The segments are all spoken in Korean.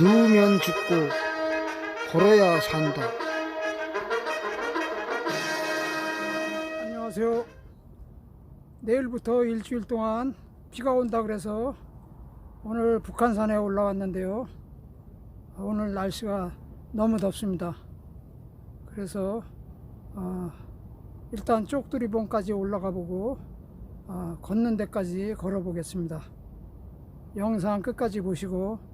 누우면 죽고 걸어야 산다. 안녕하세요. 내일부터 일주일 동안 비가 온다 그래서 오늘 북한산에 올라왔는데요. 오늘 날씨가 너무 덥습니다. 그래서 어, 일단 쪽두리봉까지 올라가 보고 어, 걷는 데까지 걸어 보겠습니다. 영상 끝까지 보시고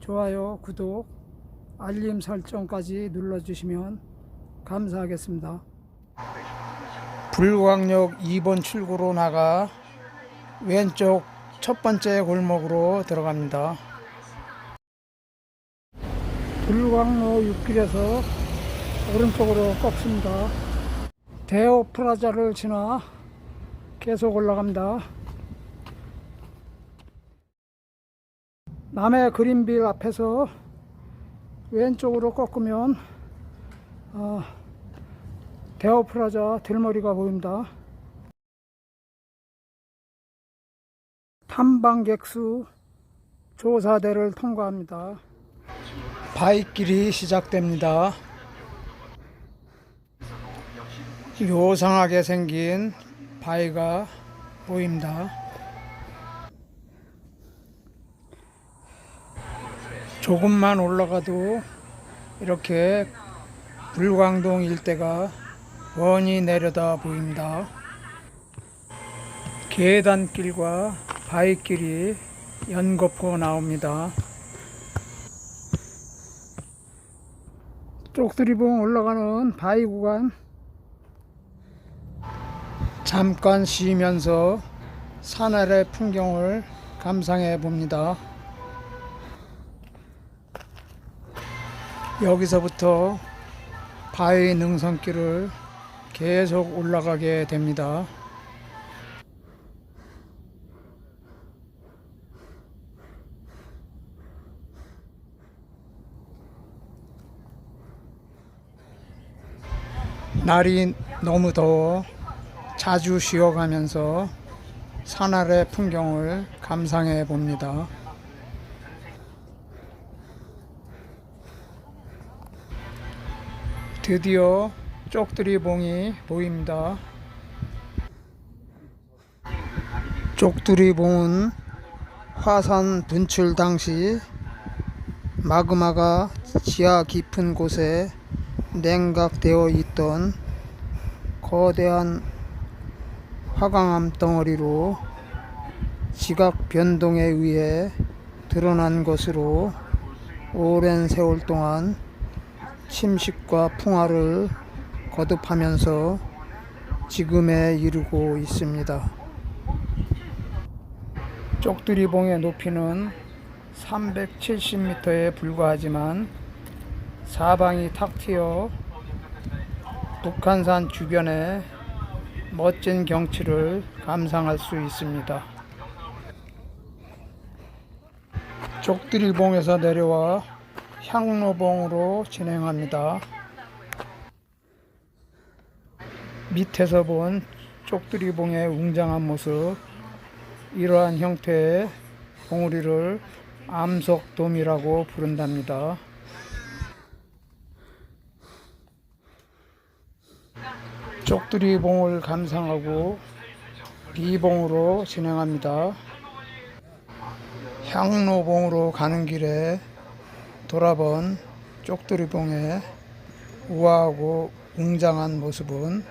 좋아요, 구독, 알림 설정까지 눌러주시면 감사하겠습니다. 불광역 2번 출구로 나가 왼쪽 첫 번째 골목으로 들어갑니다. 불광로 6길에서 오른쪽으로 꺾습니다. 대호 프라자를 지나 계속 올라갑니다. 남해 그린빌 앞에서 왼쪽으로 꺾으면 어, 대호 프라자 들머리가 보입니다. 탐방객수 조사대를 통과합니다. 바위길이 시작됩니다. 요상하게 생긴 바위가 보입니다. 조금만 올라가도 이렇게 불광동 일대가 원이 내려다 보입니다. 계단길과 바위길이 연겁고 나옵니다. 쪽두리봉 올라가는 바위 구간 잠깐 쉬면서 산 아래 풍경을 감상해 봅니다. 여기서부터 바위 능선길을 계속 올라가게 됩니다. 날이 너무 더워 자주 쉬어가면서 산 아래 풍경을 감상해 봅니다. 드디어 쪽두리봉이 보입니다. 쪽두리봉은 화산 분출 당시 마그마가 지하 깊은 곳에 냉각되어 있던 거대한 화강암 덩어리로 지각 변동에 의해 드러난 것으로 오랜 세월 동안 침식과 풍화를 거듭하면서 지금에 이르고 있습니다. 쪽두리봉의 높이는 370m에 불과하지만 사방이 탁 트여 북한산 주변의 멋진 경치를 감상할 수 있습니다. 쪽두리봉에서 내려와 향로봉으로 진행합니다. 밑에서 본 쪽두리봉의 웅장한 모습, 이러한 형태의 봉우리를 암석돔이라고 부른답니다. 쪽두리봉을 감상하고 비봉으로 진행합니다. 향로봉으로 가는 길에 돌아본 쪽두리봉의 우아하고 웅장한 모습은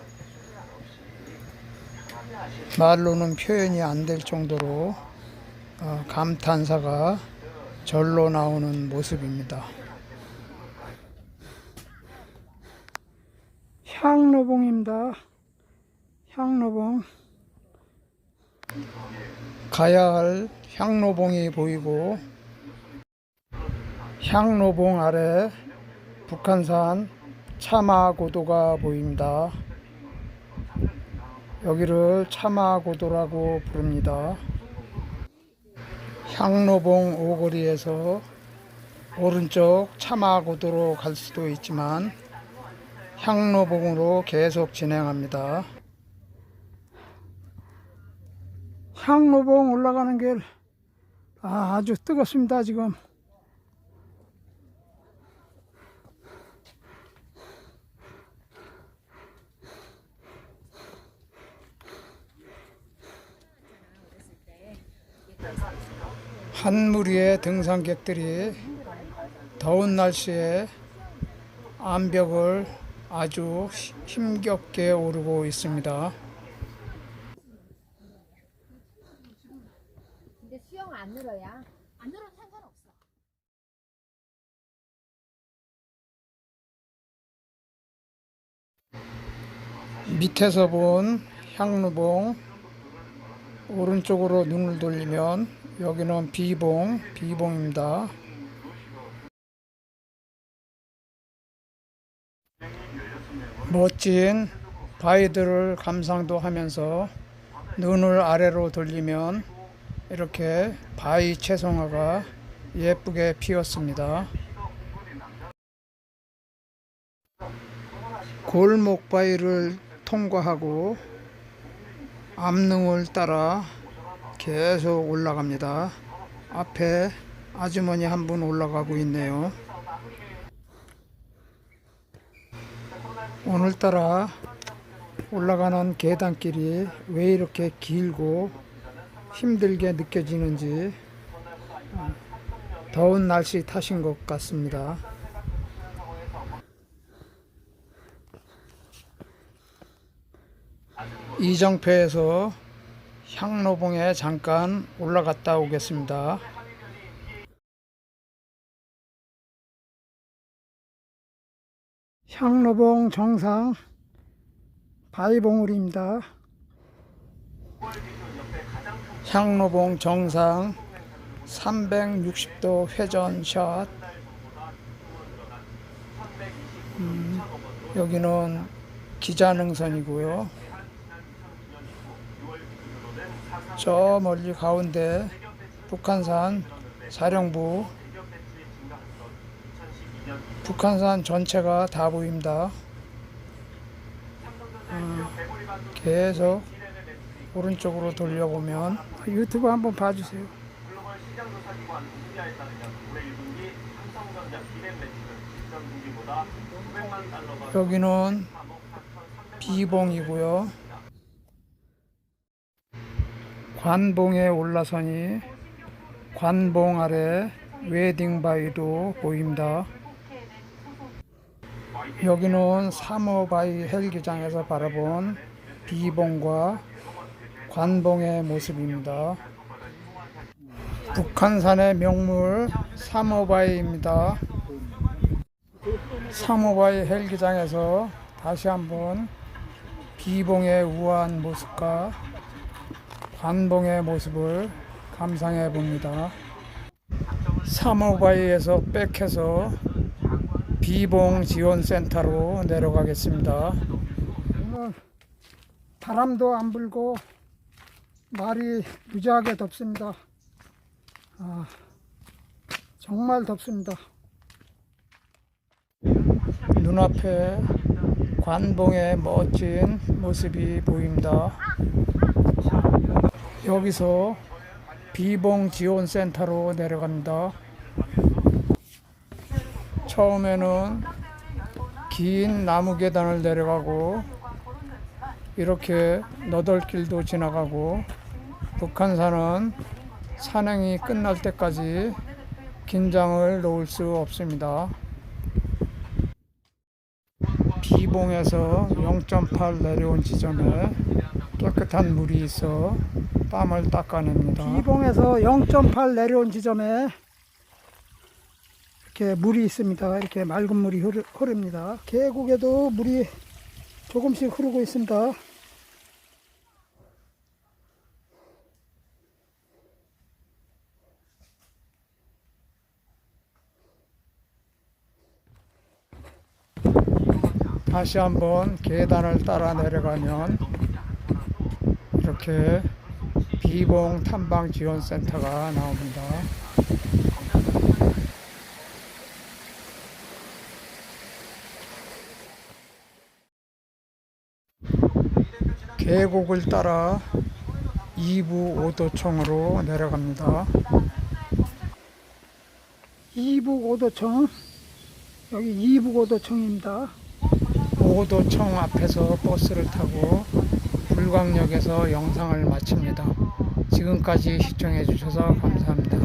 말로는 표현이 안 될 정도로 어, 감탄사가 절로 나오는 모습입니다. 향로봉입니다. 향로봉. 가야 할 향로봉이 보이고 향로봉 아래 북한산 차마고도가 보입니다. 여기를 차마고도라고 부릅니다. 향로봉 오거리에서 오른쪽 차마고도로 갈 수도 있지만 향로봉으로 계속 진행합니다. 향로봉 올라가는 길 아, 아주 뜨겁습니다 지금 한 무리의 등산객들이 더운 날씨에 암벽을 아주 힘겹게 오르고 있습니다. 근데 수영 안 늘어야? 안 늘어도 상관없어. 밑에서 본 향루봉 오른쪽으로 눈을 돌리면 여기는 비봉, 비봉입니다. 멋진 바위들을 감상도 하면서 눈을 아래로 돌리면 이렇게 바위 채송화가 예쁘게 피었습니다. 골목 바위를 통과하고 암릉을 따라 계속 올라갑니다. 앞에 아주머니 한 분 올라가고 있네요. 오늘따라 올라가는 계단길이 왜 이렇게 길고 힘들게 느껴지는지 어, 더운 날씨 탓인 것 같습니다. 이정표에서 향로봉에 잠깐 올라갔다 오겠습니다. 향로봉 정상 바위봉우리입니다. 향로봉 정상 360도 회전 샷 음, 여기는 기자능선이고요. 저 멀리 가운데 북한산 사령부 북한산 전체가 다 보입니다. 어, 계속 오른쪽으로 돌려보면 유튜브 한번 봐주세요. 여기는 비봉이고요. 관봉에 올라서니 관봉 아래 웨딩바위도 보입니다. 여기는 사모바위 헬기장에서 바라본 비봉과 관봉의 모습입니다. 북한산의 명물 사모바위입니다. 사모바위 헬기장에서 다시 한번 비봉의 우아한 모습과 관봉의 모습을 감상해 봅니다. 사모바위에서 백해서 비봉 지원센터로 내려가겠습니다. 바람도 안 불고 날이 무지하게 덥습니다. 아, 정말 덥습니다. 눈앞에 관봉의 멋진 모습이 보입니다. 여기서 비봉 지원 센터로 내려갑니다. 처음에는 긴 나무 계단을 내려가고 이렇게 너덜길도 지나가고 북한산은 산행이 끝날 때까지 긴장을 놓을 수 없습니다. 비봉에서 0.8 내려온 지점에 깨끗한 물이 있어 땀을 닦아냅니다. 비봉에서 0.8 내려온 지점에 이렇게 물이 있습니다. 이렇게 맑은 물이 흐르, 흐릅니다. 계곡에도 물이 조금씩 흐르고 있습니다. 다시 한번 계단을 따라 내려가면 이렇게 비봉 탐방 지원 센터가 나옵니다. 계곡을 따라 이부 오도청으로 내려갑니다. 이북 오도청 여기 이북 오도청입니다. 오도청 앞에서 버스를 타고 불광역에서 영상을 마칩니다. 지금까지 시청해 주셔서 감사합니다.